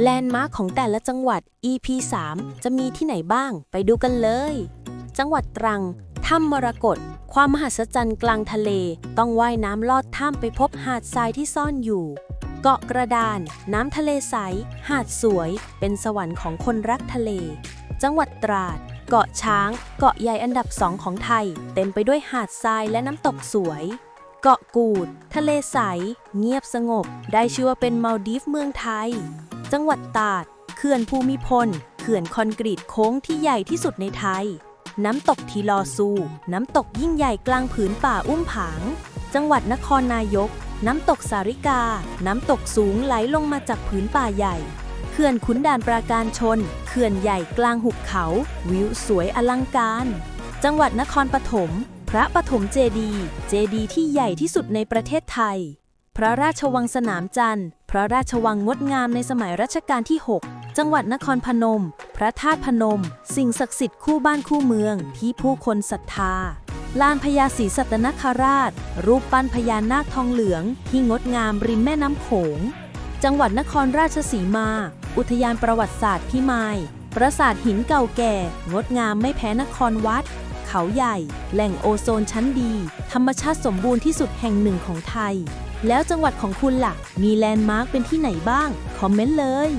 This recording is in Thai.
แลนด์มาร์คของแต่ละจังหวัด EP 3 จะมีที่ไหนบ้าง ไปดูกันเลย จังหวัดตรัง ถ้ำมรกต ความมหัศจรรย์กลางทะเล ต้องว่ายน้ำลอดถ้ำไปพบหาดทรายที่ซ่อนอยู่ เกาะกระดาน น้ำทะเลใส หาดสวย เป็นสวรรค์ของคนรักทะเล จังหวัดตราด เกาะช้าง เกาะใหญ่อันดับสองของไทย เต็มไปด้วยหาดทรายและน้ำตกสวยเกาะกูด ทะเลใส เงียบสงบ ได้ชื่อว่าเป็นมาลดีฟเมืองไทย จังหวัดตราดเขื่อนภูมิพล เขื่อนคอนกรีตโค้งที่ใหญ่ที่สุดในไทย น้ำตกทีลอซู น้ำตกยิ่งใหญ่กลางผืนป่าอุ้มผาง จังหวัดนครนายก น้ำตกสาริกา น้ำตกสูงไหลลงมาจากผืนป่าใหญ่ เขื่อนขุนด่านปราการชน เขื่อนใหญ่กลางหุบเขา วิวสวยอลังการ จังหวัดนครปฐม พระปฐมเจดีย์ เจดีย์ที่ใหญ่ที่สุดในประเทศไทย พระราชวังสนามจันทร์ พระราชวังงดงามในสมัยรัชกาลที่ 6 จังหวัดนครพนม พระธาตุพนม สิ่งศักดิ์สิทธิ์คู่บ้านคู่เมืองที่ผู้คนศรัทธา ลานพญาศรีสัตนคราช รูปปั้นพญานาคทองเหลือง ที่งดงามริมแม่น้ำโขง จังหวัดนครราชสีมา อุทยานประวัติศาสตร์พิมายปราสาทหินเก่าแก่ งดงามไม่แพ้นครวัด เขาใหญ่ แหล่งโอโซนชั้นดี ธรรมชาติสมบูรณ์ที่สุดแห่งหนึ่งของไทย แล้วจังหวัดของคุณล่ะ มีแลนด์มาร์คเป็นที่ไหนบ้าง คอมเมนต์เลย